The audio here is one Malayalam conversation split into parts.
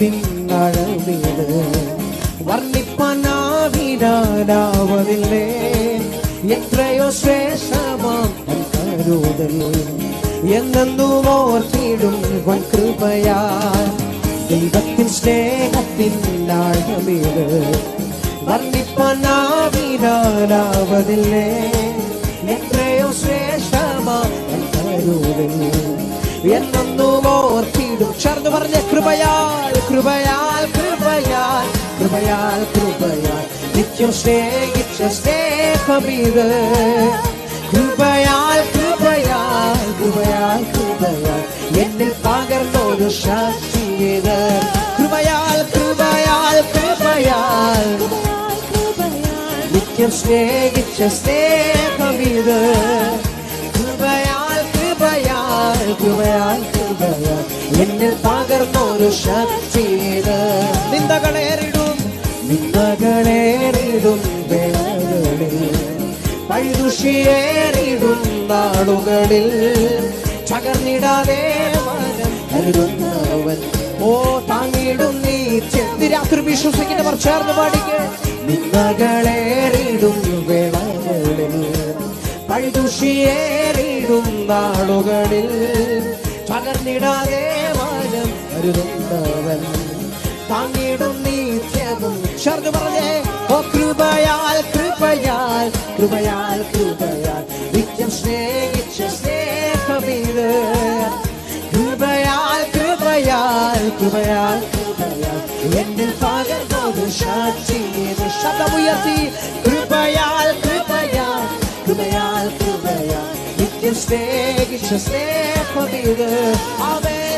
സ്നേഹത്തിൻ അഴവീട് വർണിപ്പനാവിനാവതില്ലേ എത്രയോ ശ്രേഷ്ഠമാം കരുതൽ. എന്നെന്നും ഓർത്തിടും വൻ കൃപയാ. ദൈവത്തിൻ സ്നേഹത്തിൻ ആഴമീട് വർണിപ്പനാവിനാവതില്ലേ എത്രയോ ശ്രേഷ്ഠമാം കരുതൽ. എന്നെന്നും ഓർത്തിടും ചേർന്ന് പറഞ്ഞ കൃപയാൽ കൃപയാൽ കൃപയാൽ കൃപയാൽ കൃപയാൽ നിത്യം സ്നേഹിച്ച സ്നേഹമിത് കൃപയാൽ കൃപയാൽ കൃപയാൽ കൃപയാൽ എന്നിൽ പകർന്നൊരു ശക്തിയത് കൃപയാൽ കൃപയാൽ കൃപയാൽ നിത്യം സ്നേഹിച്ച സ്നേഹമിത് കൃപയാൽ കൃപയാൽ കൃപയാൽ എന്നിൽ പകർന്നൊരു ശക്തിയത് നിന്ദകളേറിടും. നിന്ദകളേറിടും വേളകളിൽ പഴുതുഷിയേറിടും നാളുകളിൽ. ചകർന്നിടാതെ മനം കരുതുന്നവൻ. ഓ താങ്ങിടും നീ ചെന്തിരാത്രി വിശ്വസിക്കുന്നവർ ചേർന്ന് പാടിക്ക്. നിന്ദകളേറിടും വേളകളിൽ. പഴുതുഷിയേറിടും നാളുകളിൽ. പകർന്നിടാതെ കരുതുന്നവൻ താങ്ങിടും നീത്യവും. ചേർന്ന് പറഞ്ഞേ ഓ കൃപയാൽ കൃപയാൽ കൃപയാൽ കൃപയാൽ നിത്യം സ്നേഹിച്ച സ്നേഹമീത്. കൃപയാൽ കൃപയാൽ കൃപയാൽ കൃപയാൽ എന്നിൽ പകർന്നൊരു സാക്ഷിയത് ശബ്ദമുയർത്തി കൃപയാൽ കൃപയാൽ കൃപയാൽ കൃപയാൽ നിത്യം സ്നേഹിച്ച സ്നേഹമീത്. അവൻ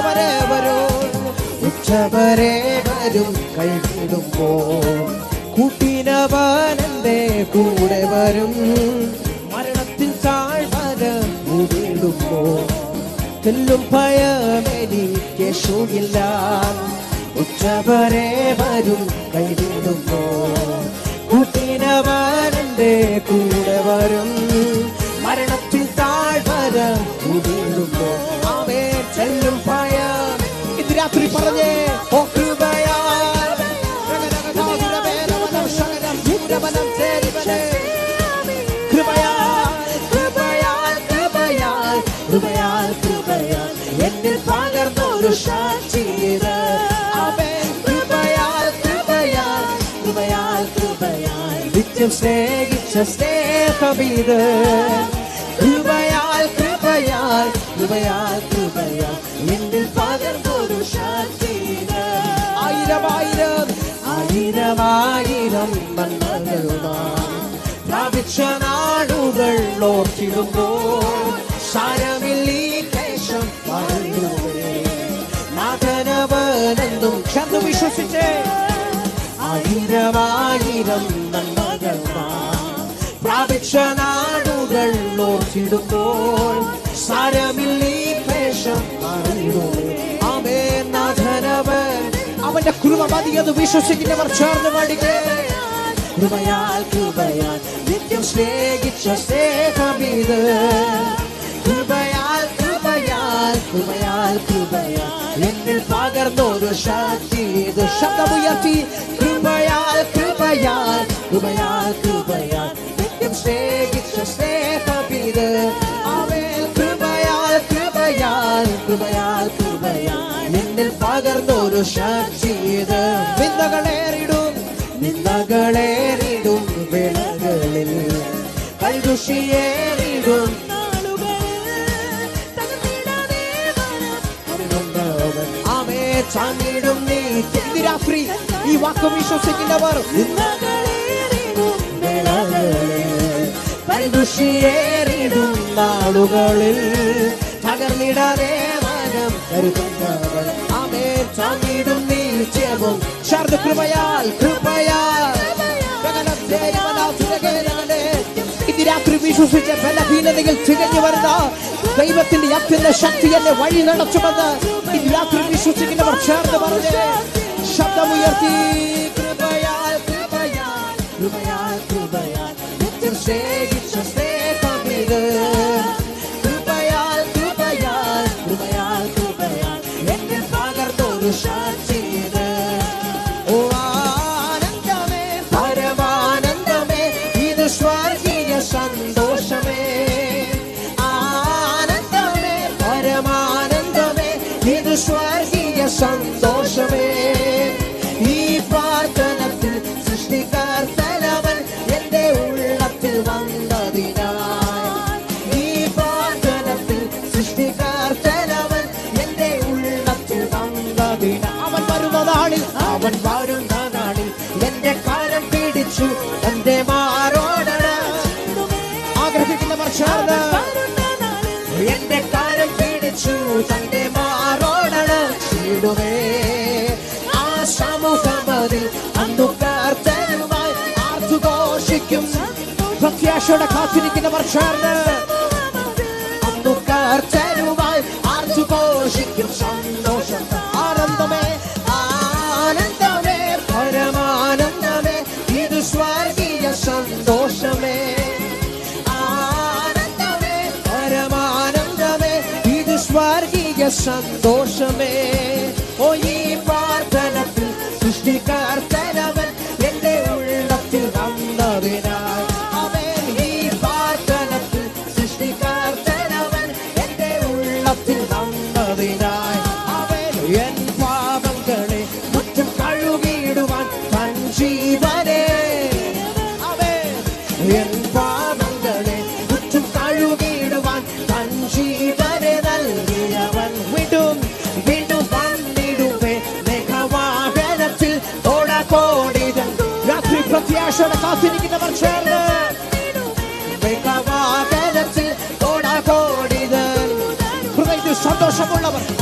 ഉച്ചവരെ വരും. ഉച്ചവരെ വരും കൈവിടുമ്പോൾ. കുട്ടിനവാനന്റെ കൂടെ വരും. മരണത്തിൽ താഴ്വര കൂടിടുമ്പോൾ തെല്ലും ഭയമെനിക്ക് യേശുവില്ല. ഉച്ചവരെ വരും കൈവിടുമ്പോൾ. കുട്ടിനവാനന്റെ കൂടെ വരും. ഇത് രാത്രി പറഞ്ഞേ ഓ കൃപയാൽ കൃപയാൽ കൃപയാൽ കൃപയാൽ കൃപയാൽ കൃപയാൽ എന്നിൽ പകർന്നൊരു സാക്ഷിയത് ആയിരം ആയിരം ആയിരമായിരം നന്മകളുമായി പ്രാപിച്ച നാടുകൾ ഓർത്തിടുമ്പോൾ സാരമില്ല ക്ലേശം പറയുവേ നാഥനവനെന്നും ക്ഷന്ന് വിശ്വസിച്ചേ. ആയിരമായിരം നന്മകൾ പ്രാപിച്ച നാടുകൾ ഓർത്തിടുമ്പോൾ സാരമില്ലീ ക്ലേശം പറയുവേ ആമേ നാഥനവൻ. അവന്റെ കൃപ മതിയത് വിശ്വസിക്കുന്നവർ ചേർന്ന് പാടിക്കേ കൃപയാൽ കൃപയാൽ നിത്യം സ്നേഹിച്ച സ്നേഹമീത്. കൃപയാൽ കൃപയാൽ കൃപയാൽ കൃപയാൽ. എന്നിൽ പകർന്നൊരു ശക്തി ഇത്. കൃപയാൽ കൃപയാൽ കൃപയാൽ കൃപയാൽ. നിത്യം സ്നേഹിച്ച സ്നേഹമീത്. പകർന്നൊരു സാക്ഷിയത് നിന്നകളേറിടും നിന്നകളേറിടും നിന്ദകളേറിടും വിളകളിൽ. കൽദുഷിയേറിടും ചാങ്ങിടും നീ. രാത്രി ഈ വാക്ക് വിശ്വസിക്കുന്നവർ. നാളുകളിൽ. തകർന്നിടാതെ മനം കരുതുന്നവർ. ആമേ ചാങ്ങിടും നീ ചേവും ശാർദ കൃപയാൽ. കൃപയാൽ ഇന്ന് രാത്രി വിശ്വസിച്ച ബലഹീനതയിൽ തികഞ്ഞു വരുന്ന ദൈവത്തിന്റെ അത്യന്ത ശക്തി എന്നെ വഴി നടത്തുമെന്ന് ഇന്ന് രാത്രി വിശ്വസിക്കുന്നവർ ചേർന്ന് പറഞ്ഞ്. ശബ്ദമുയർത്തി കൃപയാൽ കൃപയാൽ കൃപയാൽ കൃപയാൽ. നിത്യം വലിയ സന്തോഷമേ ഈ പ്രാർത്ഥനത്തിൽ സൃഷ്ടികർത്തലവൻ എന്റെ ഉള്ളത്തിൽ വന്നതിനാൽ ഈ പ്രാർത്ഥനത്തിൽ സൃഷ്ടികർത്തലവൻ എന്റെ ഉള്ളത്തിൽ വന്നതിനാൽ അവൻ വരുന്നതാണിൽ അവൻ വരുന്നതാണിൽ എന്റെ കാലം പിടിച്ചു എന്റെ മാറും സമൂഹമതിൽ അന്നു കാർത്തനുമായി ആർത്തുഘോഷിക്കും പ്രത്യാശയോടെ കാത്തിരിക്കുന്നവർ ചേർന്ന് അന്നു കാർത്തനുമായി ആർത്തുഘോഷിക്കും സന്തോഷം ആനന്ദമേ ആനന്ദമേ പരമാനന്ദമേ ഇത് സ്വർഗീയ സന്തോഷമേ. ആനന്ദമേ പരമാനന്ദമേ ഇത് സ്വർഗീയ സന്തോഷമേ. ഉള്ളത്തിൽ വന്നതിനായി അവൻ എൻ പാപങ്ങളെ മുറ്റം കഴുകിയിടുവാൻ തൻ ജീവനെ അവൻ എൻ പാപങ്ങളെ മുറ്റം കഴുകിയിടുവാൻ തൻ ജീവനെ നൽകിയവൻ വിടും വിടും വന്നിടുവേ. മേഘവാഹനത്തിൽ ഓടക്കോടിതൻ രാത്രി പ്രത്യാശയുടെ കാത്തിരിക്കുന്നവർ ചേർന്ന് ഹൃദയത്തിൽ സന്തോഷമുള്ളവർ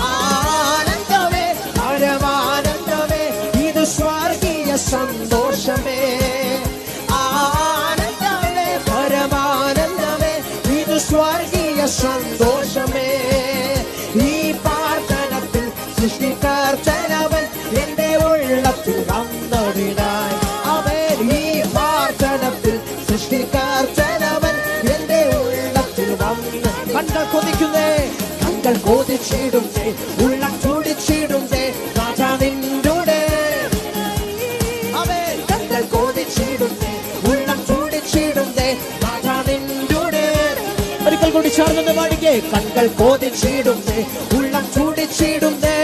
കണ്ണൽ ഉള്ളം ചൂടിച്ചിടുന്നേ രാജാ നിന്നൂടെ. അവൻ കണ്ണൽ ഉള്ളം ചൂടിച്ചിടുന്നേ രാജാ നിന്നൂടെ. ഒരിക്കൽ കൂടി ചേർന്ന് പാടിക്കേ. കണ്ണൽ കൊതിച്ചിടുന്നേ ഉള്ളം ചൂടിച്ചിടുന്നേ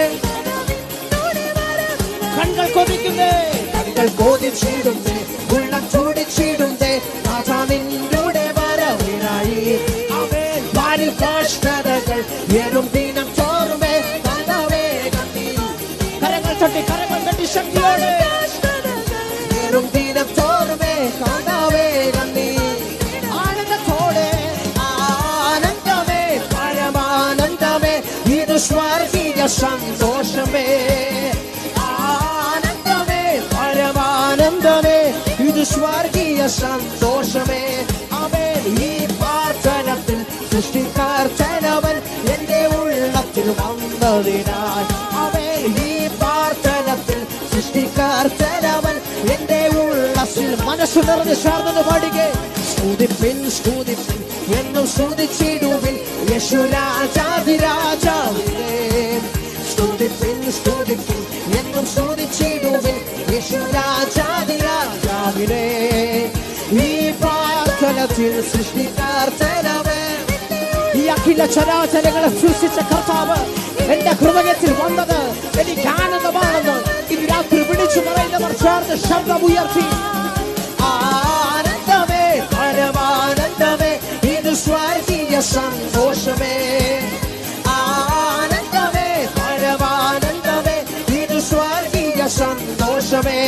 കണ്ണൽ കൊതിക്കുന്നേ. കണ്ണൽ കൊതിച്ചിടുന്നേ ഉള്ളം ചൂടിച്ചിടുന്നേ രാജാ നിന്നൂടെ. വരവിനായി അവൻ വാരി ഏറും ദിനം കണ്ണീ കരങ്ങൾ തട്ടി കരങ്ങൾ തട്ടി ശക്തിയോടെ. ഏറും ദിനം ചോർമേ കണ്ടവേ കണ്ണീ ആനന്ദത്തോടെ ആനന്ദമേ പരമാനന്ദമേ ഇത് സ്വർഗീയ സന്തോഷമേ. ആനന്ദമേ പരമാനന്ദമേ ഇത് സ്വർഗീയ സന്തോഷമേ. അവൻ ഈ പ്രാർത്ഥനത്തിൽ സൃഷ്ടിക്കാൻ ഉള്ളത്തിൽ അവേ ഈ പ്രാർത്ഥനത്തിൽ സൃഷ്ടിക്കാർത്തലവൻ എന്റെ ഉള്ളസിൽ മനസ്സ് നിറഞ്ഞ് ചേർന്നത് പാടുകെ. സ്തുതിപ്പിൻ സ്തുതിപ്പിൻ എന്നും സ്തുതിച്ചിടുവിൻ. യേശു രാജാതിരാജാവിനെ സ്തുതിപ്പിൻ സ്തുതിപ്പിൻ എന്നും സ്തുതിച്ചിടുവിൻ. യേശു രാജാതിരാജാവിനെ ഈ പ്രാർത്ഥനത്തിൽ സൃഷ്ടിക്കാർത്തനവൻ ഈ ചരാചരങ്ങളെ സൃഷ്ടിച്ച കർത്താവ് എന്റെ ഹൃദയത്തിൽ വന്നത് എനിക്ക് ആനന്ദമാണെന്ന് ഇത് രാത്രി വിളിച്ചു പറയുന്നവർ ചേർന്ന് ശബ്ദമുയർത്തി ആനന്ദമേ പരമാനന്ദമേ ഇത് സ്വർഗീയ സന്തോഷമേ. ആനന്ദമേ പരമാനന്ദമേ ഇത് സ്വർഗീയ സന്തോഷമേ.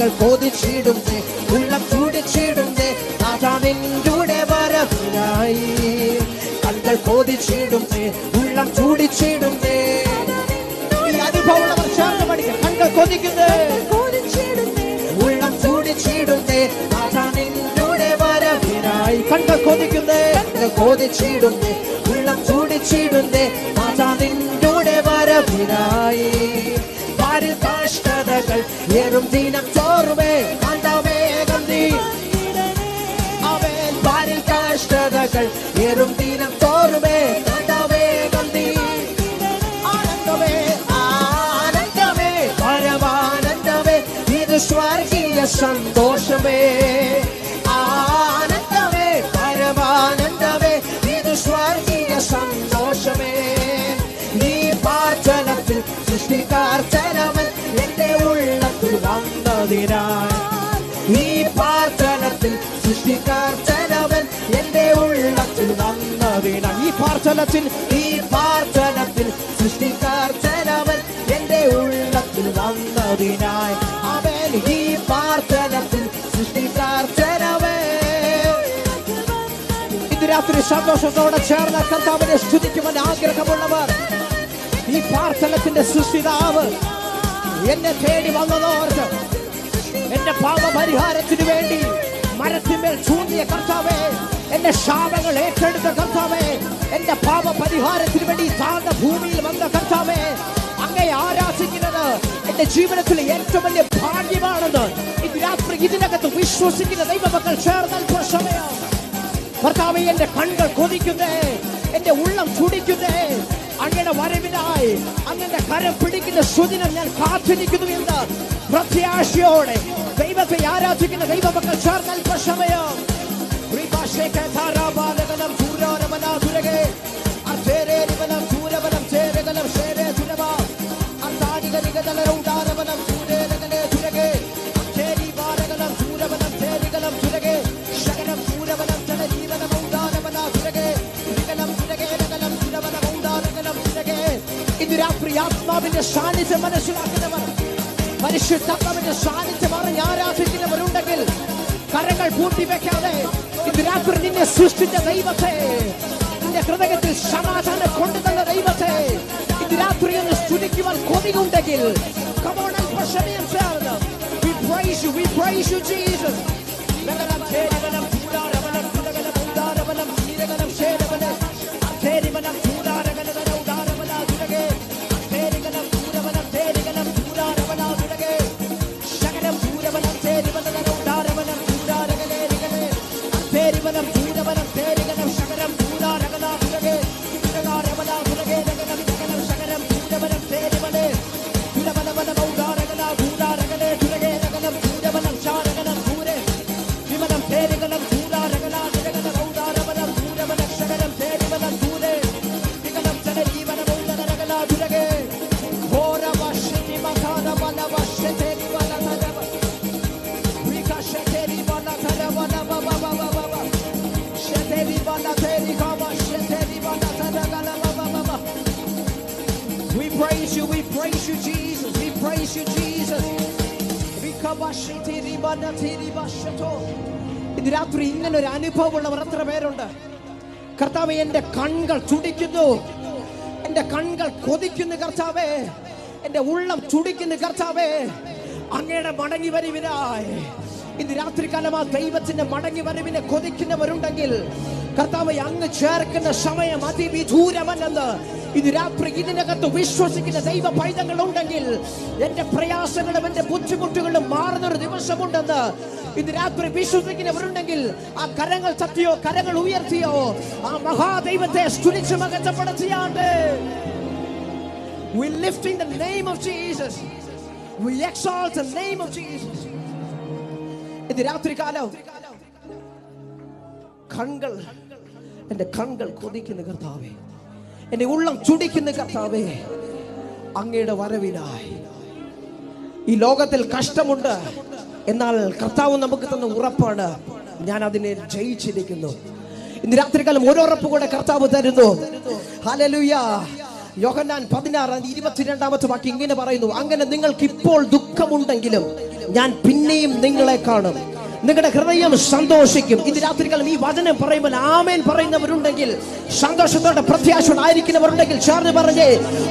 കണ്കൾ കൊതിച്ചിടുന്നേ ഉള്ളം ചൂടിച്ചിടുന്നേ നിന്റെ വരവിനായി. കൈകൾ കൊതിച്ചിടുന്നേ ഉള്ളം ചൂടിച്ചിടുന്നേ ഈ അനുഭവമുള്ളവർ ചേർന്ന് പഠിക്കാം. കണ്കൾ കൊതിക്കുന്നേ ഉള്ളം ചൂടിച്ചിടുന്നേ നിന്റെ വരവിനായി. കണ്കൾ കൊതിക്കുന്നേ കണ്ട കൊതിച്ചിടുന്നേ ഉള്ളം ചൂടിച്ചിടുന്നേ നിന്റെ വരവിനായി. പാരിൽ കാഷ്ടതകൾ ഏറും ദിനം ചോർവേ സന്തോഷമേ. ആനന്ദമേ പരമാനന്ദമേ ഇത് സ്വർഗീയ സന്തോഷമേ. നീ പാർച്ചനത്തിൽ സൃഷ്ടിക്കാർച്ചനവൻ എന്റെ ഉള്ളത്തിൽ വന്നതിനാൽ. നീ പാർച്ചനത്തിൽ പാർച്ചലത്തിൽ സൃഷ്ടിക്കാർച്ചനവൻ എന്റെ ഉള്ളത്തിൽ വന്നതിനാൽ. ഈ പാർച്ചനത്തിൽ ഈ പാർച്ചനത്തിൽ സൃഷ്ടിക്കാർച്ചനവൻ സന്തോഷത്തോടെ ചേർന്ന കർത്താവിനെ സ്തുതിക്കുവാൻ ആഗ്രഹമുള്ളവർ ഈ പ്രാർത്ഥനത്തിന്റെ സൃഷ്ടിതാവ് എന്നെ തേടി വന്നതോർത്ത് എന്റെ പാപപരിഹാരത്തിന് വേണ്ടി മരത്തിന്മേൽ ചൂണ്ടിയ കർത്താവേ എന്റെ ശാപങ്ങൾ ഏറ്റെടുത്ത കർത്താവേ എന്റെ പാപപരിഹാരത്തിന് വേണ്ടി താഴ്ന്ന ഭൂമിയിൽ വന്ന കർത്താവേ അങ്ങേ ആരാധിക്കുന്നത് എന്റെ ജീവിതത്തിൽ ഏറ്റവും വലിയ ഭാഗ്യമാണെന്ന് രാത്രി ഇതിനകത്ത് വിശ്വസിക്കുന്ന ദൈവമക്കൾ ചേർന്നാൽ പ്രശ്നമയോ കർത്താവെ എന്റെ കണ്ണുകൾ കൊതിക്കുന്നേ എന്റെ ഉള്ളം ചുടിക്കുന്നേ അങ്ങനെ വരവിനായി അങ്ങനെ കരം പിടിക്കുന്ന സുദിനം ഞാൻ കാത്തിരിക്കുന്നു എന്ന് പ്രത്യാശയോടെ ദൈവത്തെ ആരാധിക്കുന്ന ദൈവമക്കൾ സൂര്യോരമനാതുരകെ അർച്ചേരേരിവനം സൂരവനം ചേരകലം ആത്മാവിന്റെ സാന്നിധ്യം മനസ്സിലാക്കുന്നവർ പരിശുദ്ധാത്മാവിന്റെ സാന്നിധ്യം അറിഞ്ഞ് ആരാധിക്കുന്നവരുണ്ടെങ്കിൽ കരങ്ങൾ പൂട്ടിവെക്കാതെ വെക്കാതെ രാത്രി നിന്നെ സൃഷ്ടിച്ച ദൈവത്തെ നിന്റെ ഹൃദയത്തിൽ സമാധാനം കൊണ്ടുതന്ന ദൈവത്തെ ഇന്ന് രാത്രി ഒന്ന് സ്തുതിക്കുവാൻ കൊതിയുണ്ടെങ്കിൽ We praise you, we praise you, Jesus. Praise you, we praise you, Jesus. We praise you, Jesus. വികവശിതിരി വനതിരി വശതോ. ഇത് രാത്രി ഇങ്ങനെ ഒരു അനുഭവമുള്ളവർ എത്ര പേരുണ്ട് കർത്താവ് എന്റെ കൺകൾ ചുടിക്കുന്നു എന്റെ കൺകൾ കൊതിക്കുന്നു കർത്താവേ. എന്റെ ഉള്ളം ചുടിക്കുന്നു കർത്താവേ. അങ്ങയുടെ മടങ്ങി വരിവിനായി. ഇന്ന് രാത്രികാലം ആ ദൈവത്തിന്റെ മടങ്ങി വരവിനെ കൊതിക്കുന്നവരുണ്ടെങ്കിൽ കർത്താവ് അങ്ങ് ചേർക്കുന്ന സമയം അതിവിദൂരമല്ലെന്ന്. ഇത് രാത്രി ഇതിനകത്ത് വിശ്വസിക്കുന്ന ദൈവ പൈതങ്ങൾ ഉണ്ടെങ്കിൽ എന്റെ പ്രയാസങ്ങളും എന്റെ ബുദ്ധിമുട്ടുകളും മാറുന്നൊരു ദിവസമുണ്ടെന്ന് ഇത് രാത്രി വിശ്വസിക്കുന്നവരുണ്ടെങ്കിൽ ആ കരങ്ങൾ തട്ടിയോ കരങ്ങൾ ഉയർത്തിയോ ആ മഹാദൈവത്തെ സ്തുതിച്ച് മകത്തപ്പെടുത്തിയാണ്ട് We lifting the name of Jesus. We exalt the name of Jesus. ഇത് രാത്രി കാലം കൺകൾ എന്റെ കൺകൾ കൊതിക്കുന്ന കർത്താവേ എന്റെ ഉള്ളം ചുടിക്കുന്ന കർത്താവേ അങ്ങയുടെ വരവിനായി ഈ ലോകത്തിൽ കഷ്ടമുണ്ട് എന്നാൽ കർത്താവ് നമുക്ക് തന്ന ഉറപ്പാണ്. ഞാൻ അതിനെ ജയിച്ചിരിക്കുന്നു. ഇന്ന് രാത്രികാലം ഓരോ ഉറപ്പ് കൂടെ കർത്താവ് തരുന്നു. ഹല്ലേലൂയ യോഹന്നാൻ പതിനാറ് ഇരുപത്തിരണ്ടാമത്തെ വാക്യം ഇങ്ങനെ പറയുന്നു. അങ്ങനെ നിങ്ങൾക്ക് ഇപ്പോൾ ദുഃഖമുണ്ടെങ്കിലും ഞാൻ പിന്നെയും നിങ്ങളെ കാണും. നിങ്ങളുടെ ഹൃദയം സന്തോഷിക്കും. ഇത് രാത്രികാലം ഈ വചനം പറയുമ്പോൾ ആമേൻ പറയുന്നവരുണ്ടെങ്കിൽ സന്തോഷത്തോടെ പ്രത്യാശയോടായിരിക്കുന്നവരുണ്ടെങ്കിൽ ചേർന്ന് പറഞ്ഞേ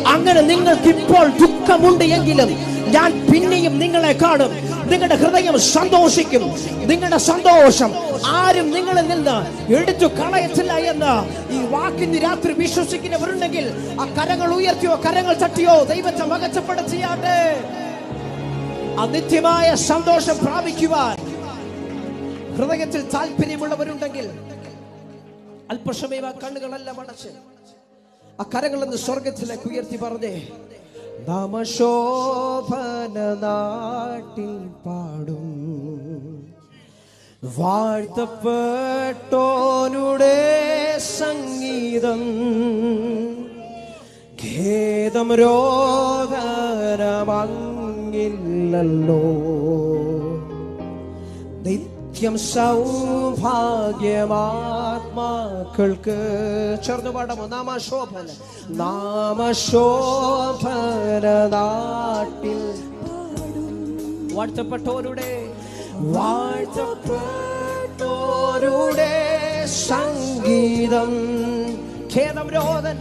അങ്ങനെ നിങ്ങൾക്ക് ഇപ്പോൾ ദുഃഖമുണ്ട് എങ്കിലും ഞാൻ പിന്നെയും നിങ്ങളെ കാണും. നിങ്ങളുടെ ഹൃദയം സന്തോഷിക്കും. നിങ്ങളുടെ സന്തോഷം ആരും നിങ്ങളിൽ നിന്ന് എടുത്തു കളയത്തില്ല എന്ന് ഈ വാക്കിന് രാത്രി വിശ്വസിക്കുന്നവരുണ്ടെങ്കിൽ ആ കരങ്ങൾ ഉയർത്തിയോ കരങ്ങൾ തട്ടിയോ ദൈവത്തെ മകച്ചപ്പെടുത്തിയാട്ടെ അനിത്യമായ സന്തോഷം പ്രാപിക്കുവാൻ ഹൃദയത്തിൽ താല്പര്യമുള്ളവരുണ്ടെങ്കിൽ അല്പസമയം ആ കണ്ണുകളെല്ലാം അടച്ച് ആ കരങ്ങളെന്ന് സ്വർഗത്തിലേക്ക് ഉയർത്തി പറഞ്ഞേ നമശോഭന നാട്ടിൽ പാടും. വാഴ്ത്തപ്പെട്ടോനുടെ സംഗീതം ഖേദം രോദനമങ്ങിൽ നിത്യം നിത്യം സൗഭാഗ്യമാത്മാക്കൾക്ക് ചേർന്ന് പാടാമോ? നാമശോഭന. നാമശോഭന നാട്ടിൽ വാഴ്ത്തപ്പെട്ടോരുടെ വാഴ്ത്തപ്പെട്ടോരുടെ സംഗീതം. ഖേദം രോദൻ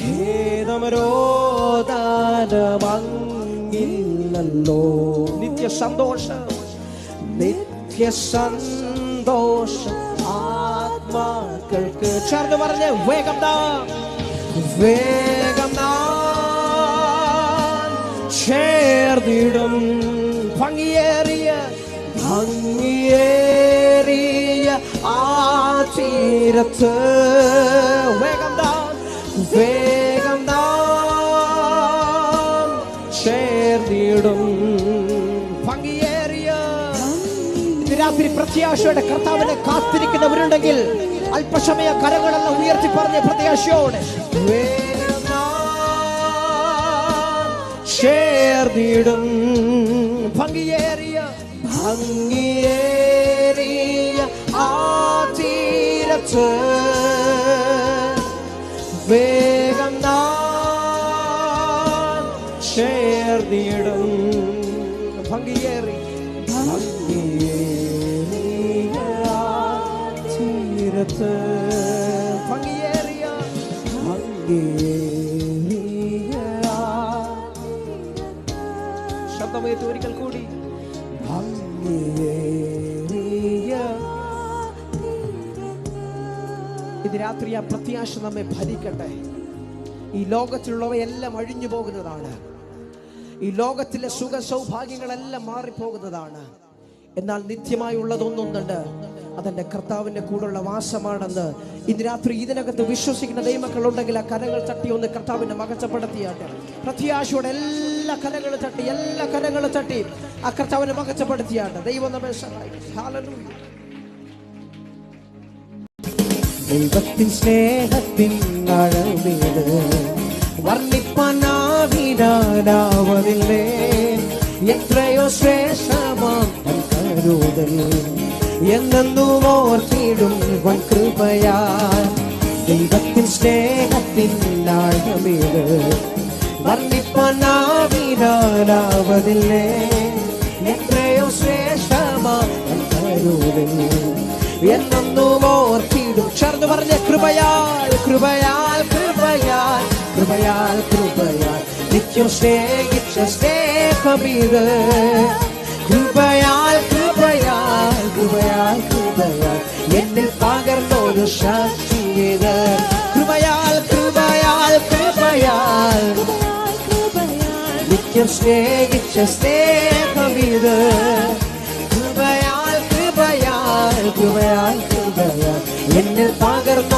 ഖേദം രോദനമങ്ങില്ലല്ലോ നിത്യ സന്തോഷം നിത്യ സന്തോഷം ആത്മാക്കൾക്ക് ചേർന്ന് പറഞ്ഞ് വേഗം നാ വേഗം ചേർന്നിടും ഭംഗിയേറിയ ഭംഗിയേറിയ ആ തീരത്ത്. വേഗം നാം വേഗം ചേർന്നിടും ഇന്ന് പ്രത്യാശയുടെ കർത്താവിനെ കാത്തിരിക്കുന്നവരുണ്ടെങ്കിൽ അല്പസമയ കരങ്ങളെല്ലാം ഉയർത്തി പറഞ്ഞ പ്രത്യാശയോടെ ചേർന്നിടും ഭംഗിയേറിയ ഭംഗിയേറിയ ആ വേഗം നാ ചേർന്നിടും തീരത്ത് ഭംഗിയേറിയ ഭംഗിയേറിയ ശബ്ദമേറ്റ് ഒരിക്കൽ കൂടി. ഭംഗിയേറിയ ഇത് രാത്രി ആ പ്രത്യാശ നമ്മെ ഭരിക്കട്ടെ. ഈ ലോകത്തിലുള്ളവയെല്ലാം അഴിഞ്ഞു പോകുന്നതാണ്. ഈ ലോകത്തിലെ സുഖ സൗഭാഗ്യങ്ങളെല്ലാം മാറിപ്പോകുന്നതാണ്. എന്നാൽ നിത്യമായി ഉള്ളതൊന്നൊന്നുണ്ട് അതെന്റെ കർത്താവിന്റെ കൂടെയുള്ള വാസമാണെന്ന് ഇന്ന് രാത്രി ഇതിനകത്ത് വിശ്വസിക്കുന്ന ദൈവമക്കളുണ്ടെങ്കിൽ ആ കരങ്ങൾ തട്ടി ഒന്ന് കർത്താവിനെ മകച്ചപ്പെടുത്തിയാട്ടെ പ്രത്യാശയോടെ എല്ലാ കരങ്ങളും തട്ടി എല്ലാ കരങ്ങളും തട്ടി ആ കർത്താവിനെ മകച്ചപ്പെടുത്തിയാട്ടെ ദൈവം നമ്മെ സഹായിക്കും സ്നേഹത്തിൻ വർണിപ്പനാവിനാവതില്ലേ എത്രയോ ശ്രേഷ്ഠമാം കരുതൽ. എന്നെന്നും ഓർത്തിടും വൻ കൃപയാൽ ദൈവത്തിൻ സ്നേഹത്തിൻ ആഴമിത് വർണിപ്പനാവിനാവതില്ലേ എത്രയോ ശ്രേഷ്ഠമാം തൻ കരുതൽ എന്നും ഓർത്തിടും. ചേർന്ന് പറഞ്ഞ കൃപയാൽ കൃപയാൽ കൃപയാൽ കൃപയാൽ കൃപയാൽ. നിത്യം സ്നേഹിച്ച സ്നേഹമിത് കൃപയാൽ കൃപയാൽ കൃപയാൽ എന്നിൽ പകർന്നൊരു ശക്തിയത് കൃപയാൽ കൃപയാൽ കൃപയാൽ. നിത്യം സ്നേഹിച്ച സ്നേഹമിത്. കൃപയാൽ കൃപയാൽ കൃപയാൽ കൃപയാൽ എന്നിൽ പകർന്നു